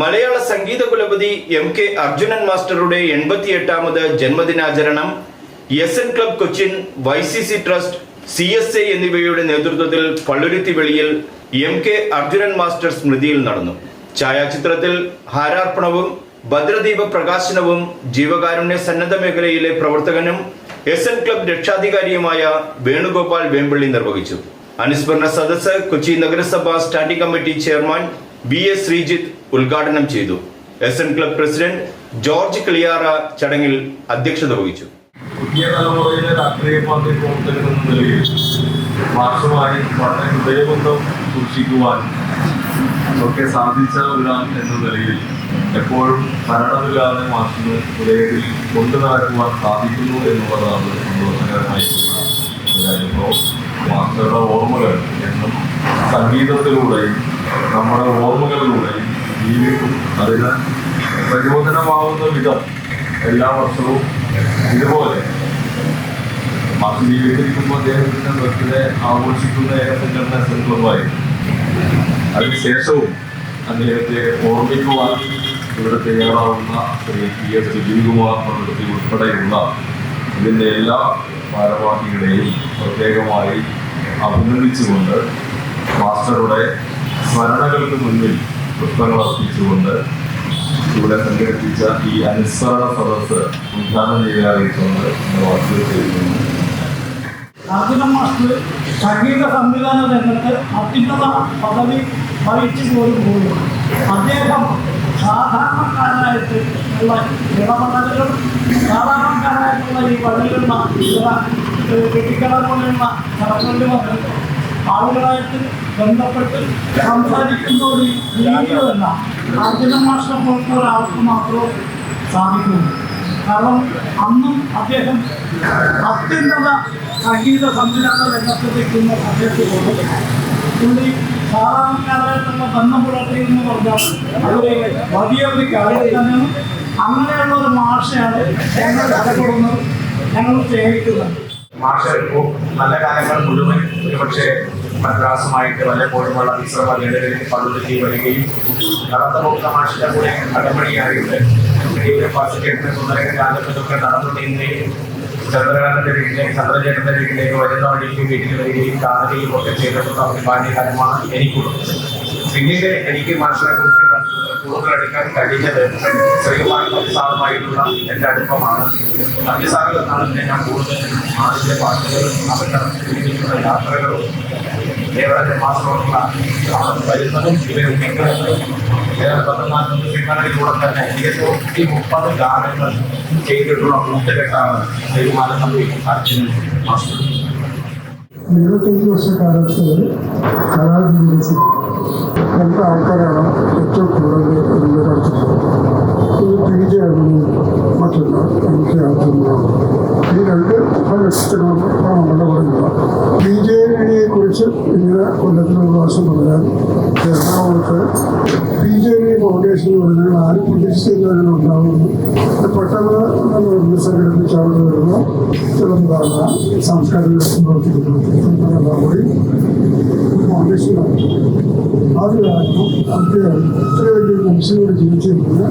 മലയാള സംഗീത കുലപതി M K Arjunan മാസ്റ്ററുടെ എൺപത്തിയെട്ടാമത് ജന്മദിനാചരണം S N club Cochin Y C C trust C S A എന്നിവയുടെ നേതൃത്വത്തിൽ പള്ളുരുത്തി വെളിയിൽ എം കെ അർജുനൻ മാസ്റ്റർ സ്മൃതിയിൽ നടന്നു. ഛായാചിത്രത്തിൽ ഹാരാർപ്പണവും ഭദ്രദീപ പ്രകാശനവും ജീവകാരുണ്യ സന്നദ്ധ മേഖലയിലെ പ്രവർത്തകനും എസ് എൻ ക്ലബ് രക്ഷാധികാരിയുമായ വേണുഗോപാൽ വേമ്പള്ളി നിർവഹിച്ചു. അനുസ്മരണ സദസ്സ് കൊച്ചി നഗരസഭ standing committee chairman B S Sreejith ഉദ്ഘാടനം ചെയ്തു. S N club president George Kiliyara ചടങ്ങിൽ അധ്യക്ഷത വഹിച്ചു. പുതിയ തലമുറയിലെ രാഷ്ട്രീയ പാർട്ടി പ്രവർത്തകൻ എന്ന നിലയിൽ മാർക്സുമായി വളരെ ഹൃദയബന്ധം സൂക്ഷിക്കുവാൻ ഒക്കെ സാധിച്ച ഒരാൾ എന്ന നിലയിൽ എപ്പോഴും ഭരണമില്ലാതെ മാർക്സിന് ഹൃദയത്തിൽ കൊണ്ടു നടക്കുവാൻ സാധിക്കുന്നു എന്നുള്ളതാണ് സന്തോഷകരമായിട്ടുള്ള ഒരു അനുഭവം മാസ്റ്ററുടെ ഓർമ്മകൾ എന്നും സംഗീതത്തിലൂടെയും നമ്മുടെ ഓർമ്മകളിലൂടെയും ജീവിക്കും. അതിന് പ്രചോദനമാവുന്ന വിധം എല്ലാ വർഷവും ഇതുപോലെ മാസം ജീവിച്ചിരിക്കുമ്പോൾ അദ്ദേഹത്തിന്റെ ബർത്ത്ഡേ ആഘോഷിക്കുന്ന ഏക സംഘടന സംഘമായി അതിനുശേഷവും അദ്ദേഹത്തെ ഓർമ്മിക്കുവാൻ ഇവിടെ തയ്യാറാവുന്ന ശ്രീ പി എസ് സുജീവ്കുമാർ പ്രവൃത്തി ഉൾപ്പെടെയുള്ള ഇതിന്റെ എല്ലാ ഭാരവാഹികളെയും പ്രത്യേകമായി അഭിനന്ദിച്ചുകൊണ്ട് മാസ്റ്ററുടെ സ്മരണകൾക്ക് മുന്നിൽ പുഷ്പങ്ങൾ അർപ്പിച്ചുകൊണ്ട് ഇവിടെ സംഘടിപ്പിച്ച ഈ അനുസ്മരണ സദസ് ഉദ്ഘാടനം ചെയ്യാറിയിട്ടുണ്ട് വാക്കുകൾ ചെയ്യുന്നു. അർജുന മാസ്റ്റർ സംഗീത സംവിധാന രംഗത്ത് അത്യുന്നത പദവി വഹിച്ചു പോലും പോലും അദ്ദേഹം സാധാരണക്കാരനായിട്ട് ഉള്ള ഇടപെടലുകൾ സാധാരണക്കാരായിട്ടുള്ള ഈ വഴിയിലുള്ള ചില വെട്ടിക്കട പോലെയുള്ള സ്ഥലങ്ങളിൽ വന്ന് ആളുകളായിട്ട് ബന്ധപ്പെട്ട് സംസാരിക്കുന്ന ഒരു രീതികളല്ല അർജുന പോലത്തെ ഒരാൾക്ക് മാത്രമേ സാധിക്കുള്ളൂ കാരണം അന്നും അദ്ദേഹം അത്യുന്നത സംഗീത സംവിധാന രംഗത്ത് സമയത്ത് കൊണ്ട് പുള്ളി സാധാരണക്കാരായിട്ടുള്ള ബന്ധം പുലർത്തിയെന്ന് പറഞ്ഞാൽ അതൊരു വലിയ ഒരു കാര്യം അങ്ങനെയുള്ള ഒരു മാഷയാണ് ഞങ്ങൾ ഇടപെടുന്നത് ഞങ്ങൾ സ്നേഹിക്കുന്നത്. മാഷ് ഇപ്പോൾ നല്ല കാലങ്ങൾ മുഴുവൻ ഒരുപക്ഷെ മദ്രാസുമായിട്ട് വല്ലപ്പോഴുമുള്ള വിശ്രമ വേളകളിൽ പള്ളുരുത്തി വരികയും നടത്തമുക്ത മാഷിന്റെ കൂടെ അടമ്പടിയായിട്ട് പാസിറ്റേറ്റിന് സുന്ദരകാലത്തൊക്കെ നടന്നു നീങ്ങുകയും ചന്ദ്രകാന്തന്റെ വീട്ടിലേക്ക് ചന്ദ്രചേട്ടന്റെ വീട്ടിലേക്ക് വരുന്ന വഴിക്ക് വീട്ടിൽ വരികയും കാണുകയും ഒക്കെ ചെയ്തിട്ടുള്ള ഒരു ബാല്യകാലമാണ് എനിക്കുള്ളത് പിന്നീട് എനിക്ക് മാഷിനെ കുറിച്ച് കൂടുതൽ എടുക്കാൻ കഴിഞ്ഞത് ശ്രീകുമാർ സാറുമായിട്ടുള്ള എൻ്റെ അടുപ്പമാണ് അഞ്ചുസാറിൽ നിന്നാണ് പിന്നെ ഞാൻ കൂടുതൽ മാഷിന്റെ പാട്ടുകളും അവരുടെ ജീവിതത്തിലുള്ള യാത്രകളും ദേവരാജ മാസമുള്ള വരുന്നതും ഇവർ ഉന്നയിക്കുന്നതും പത്തൊന്നാം സിനിമകളിലൂടെ തന്നെ ഇരുന്നൂറ്റി മുപ്പത് ഗാനങ്ങൾ ചെയ്തിട്ടുള്ള കൂട്ടുകെട്ടാണ് ശ്രീകുമാരൻ തമ്പി അർജുനൻ മാസ്റ്റർ ഇരുപത്തഞ്ച് വർഷക്കാലത്ത് കലാജീവിതത്തിൽ രണ്ട് ആൾക്കാരാണ് ഏറ്റവും കൂടുതൽ ഇതിനെ കളിച്ചിട്ടുള്ളത് അഭിനയും മറ്റൊന്ന് എനിക്ക് ആദ്യമാണ് ഈ രണ്ട് ലക്ഷ്യങ്ങളും നമ്മുടെ പറയുന്നത് ബി ജെ ഡിയെ കുറിച്ച് ഇങ്ങനെ കൊല്ലത്തിന് പ്രാവശ്യം പറഞ്ഞാൽ എറണാകുളത്ത് ബി ജെ ഡി ഫൗണ്ടേഷൻ എന്ന് പറഞ്ഞാൽ ആരും പ്രതീക്ഷിച്ചില്ല ഉണ്ടാകുന്നു പെട്ടെന്ന് നമ്മൾ സംഘടിപ്പിച്ച അവിടെ വരുന്ന ചിലന്താകുക സാംസ്കാരിക പ്രവർത്തിക്കുന്നു കൂടി ഫൗണ്ടേഷൻ അത് കാരണം അദ്ദേഹം ഇത്ര വലിയ മനുഷ്യനോട് ജീവിച്ചിരുന്നത്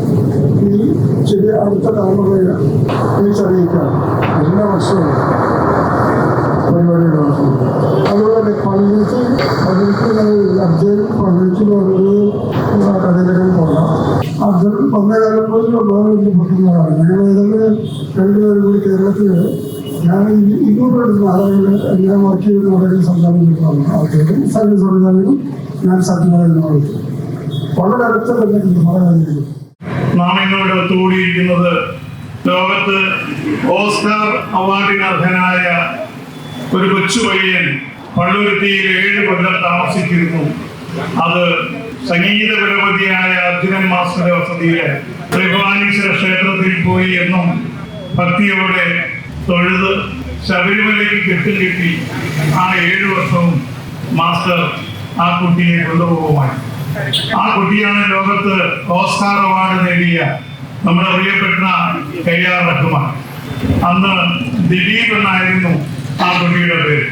ഈ ചില അടുത്ത തലമുറയെ തിരിച്ചറിയിക്കാൻ എല്ലാ വർഷവും പരിപാടികൾ നടത്തുന്നു അതുപോലെ പള്ളിക്ക് പള്ളിക്കുന്നത് അർജുൻ പള്ളിക്കുന്ന ഒരു കഥകളും പോകാം. അർജുൻ ഒന്നേ കാലം പോലും ബന്ധപ്പെടുന്നതാണ് ഞങ്ങൾ ഏതെങ്കിലും രണ്ടുപേരും കൂടി കേരളത്തിൽ ഞാൻ ഇങ്ങോട്ട് എടുക്കുന്ന ആളുകൾ ഞാൻ വർക്ക് ചെയ്യുന്ന വളരെ സംസാരിക്കുന്നതാണ് ആൾക്കാരും സംഘ സംവിധാനങ്ങളും ഞാൻ സത്യമായി വളരെ അടുത്ത തന്നെ പറയാൻ നാം ഇന്നിവിടെ ഒത്തുകൂടിയിരിക്കുന്നത് ലോകത്ത് ഓസ്കാർ അവാർഡിന് അർഹനായ ഒരു കൊച്ചു പയ്യൻ പള്ളുരുത്തിയിൽ ഏഴ് കൊല്ലം താമസിച്ചിരുന്നു. അത് സംഗീത കുലപതിയായ അർജുനൻ മാസ്റ്ററുടെ വസതിയിലെ ത്രിഭുവാനീശ്വര ക്ഷേത്രത്തിൽ പോയി എന്നും ഭക്തിയോടെ തൊഴുത് ശബരിമലയ്ക്ക് കെട്ടും കിട്ടി ആ ഏഴു വർഷവും മാസ്റ്റർ ആ കുട്ടിയെ കൊണ്ടുപോകുമായി ആ കുട്ടിയാണ് ലോകത്ത് ഓസ്കാർ അവാർഡ് നേടിയ നമ്മുടെ പ്രിയപ്പെട്ട കെ ആർ റഹ്മാൻ. അന്ന് ദിലീപ് എന്നായിരുന്നു ആ കുട്ടിയുടെ പേര്.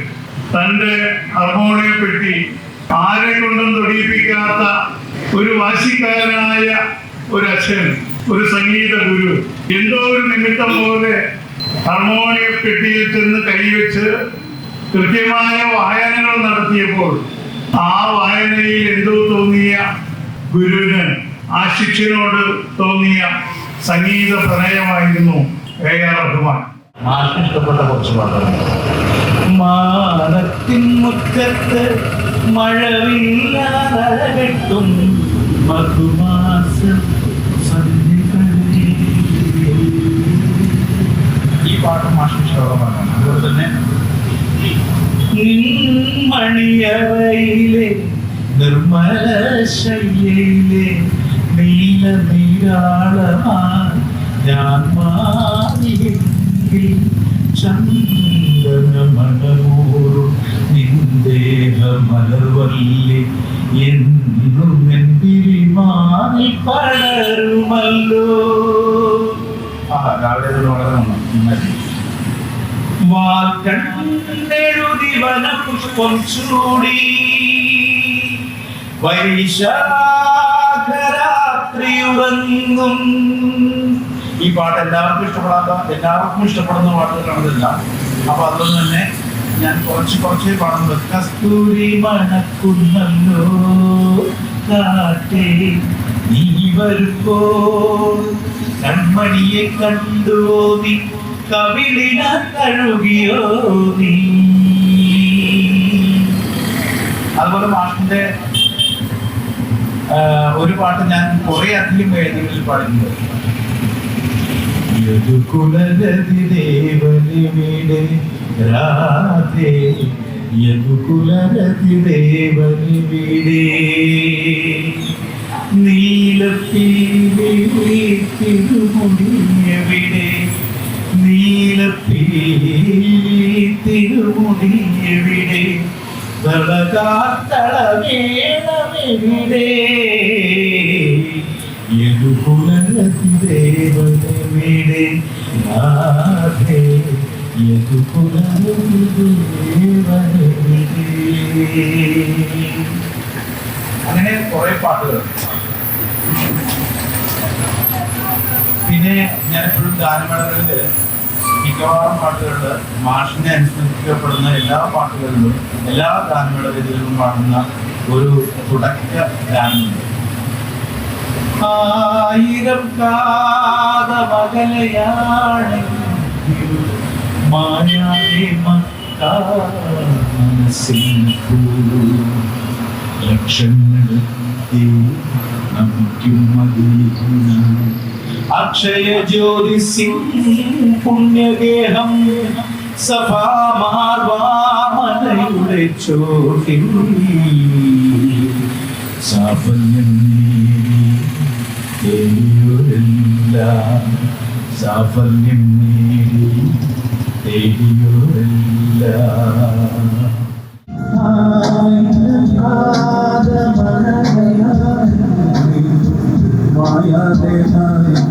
തന്റെ ഹർമോണിയെ പെട്ടി ആരെ കൊണ്ടും തൊടിയിപ്പിക്കാത്ത ഒരു വാശിക്കാരനായ ഒരു അച്ഛൻ ഒരു സംഗീത ഗുരു എന്തോ ഒരു നിമിത്തം പോലെ ഹർമോണിയ പെട്ടിയിൽ ചെന്ന് കൈവച്ച് കൃത്യമായ വായനകൾ നടത്തിയപ്പോൾ ആ വായനയിൽ എന്തോ തോന്നിയ ഗുരുവിന് ആ ശിഷ്യനോട് തോന്നിയ സംഗീത പ്രണയമായിരുന്നു എ ആർ റഹ്മാൻ. മാഷിന് ഇഷ്ടപ്പെട്ട കുറച്ച് പാട്ടുകൾ. മാനത്തിൻ മുറ്റത്ത് മഴവില്ലാതഴകട്ടും മധുമാസം ഈ പാട്ട് മാഷിന് ഇഷ്ടമുള്ള പാട്ടാണ്. അതുപോലെ തന്നെ നിൻമണിയറയിലെ നിർമ്മല ശയ്യയിലെ നീല നീരാളമായി ഞാൻ എന്നും എന്തിരി മാറി പടരുമല്ലോ ആ രാവിലെ വളരെ നന്നായി വനപുഷ്പം ചൂടി. വൈശാഖരാത്രി ഉറങ്ങും. ഈ പാട്ട് എല്ലാവർക്കും ഇഷ്ടപ്പെടാത്ത എല്ലാവർക്കും ഇഷ്ടപ്പെടുന്ന പാട്ടുകളാണിതല്ല അപ്പൊ അതൊന്നും തന്നെ ഞാൻ കുറച്ച് കുറച്ച് പാടുന്നത് കസ്തൂരി മണക്കുന്നല്ലോ കാട്ടേ നീ വരുമ്പോൾ കൺമണിയെ കവിളിന അതുപോലെ മാഷിന്റെ ഒരു പാട്ട് ഞാൻ കുറെ അധികം വേദികളിൽ പാടുന്നത് യദുകുലരതി ദേവനിവിടെ രാധേ നീലപ്പീലി തിരുമുടിയെവിടെ തളകാത്തളമേളമെവിടെ യദുകുലരതിദേവനെവിടെ നാഥേ അങ്ങനെ കുറെ പാട്ടുകൾ. പിന്നെ ഞാൻ എപ്പോഴും ഗാനമേളകളിൽ മിക്കവാറും പാട്ടുകളിൽ മാഷിനെ അനുസ്മരിക്കപ്പെടുന്ന എല്ലാ പാട്ടുകളിലും എല്ലാ ഗാനമേള വേദികളിലും പാടുന്ന ഒരു തുടക്ക ഗാനമുണ്ട്. ആയിരം കാതമകലയാണ് മായാതെ മനസ്സിൽ ലക്ഷങ്ങൾ നമുക്കും മതിയുന്ന അക്ഷയ ജ്യോതിസിം പുണ്യഗേഹം സഭാമാർവാമനയുടെ ചോട്ടിൽ. സാഫല്യം നേടിയൊരില്ല സാഫല്യം നേടി തേടിയോരല്ല. Akshaya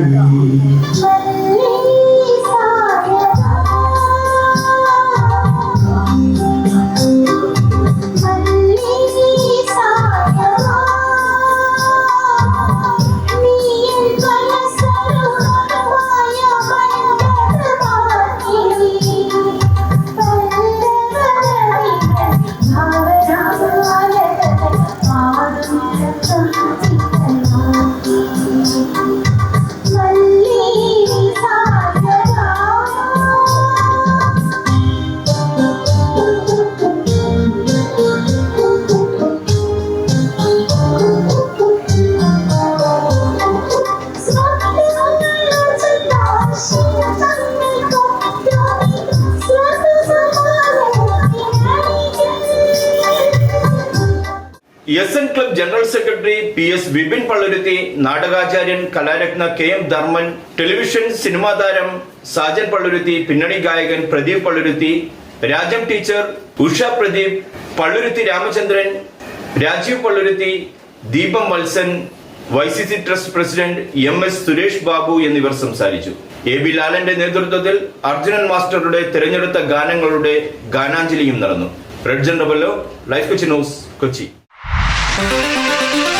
S N club general secretary P S Vipin Palluruthy നാടകാചാര്യൻ Kalaratna K M Dharman television cinema താരം സാജൻ പള്ളുരുത്തി പിന്നണി ഗായകൻ Pradeep Palluruthy Rajam teacher Usha Pradeep Palluruthy Ramachandran Rajeev Palluruthy Deepam Valsan Y C C trust president M S Suresh Babu എന്നിവർ സംസാരിച്ചു. A B ലാലന്റെ നേതൃത്വത്തിൽ അർജുനൻ മാസ്റ്ററുടെ തിരഞ്ഞെടുത്ത ഗാനങ്ങളുടെ ഗാനാഞ്ജലിയും നടന്നു. Red ജനറബല്ലോ life Kochi news Kochi. Thank you.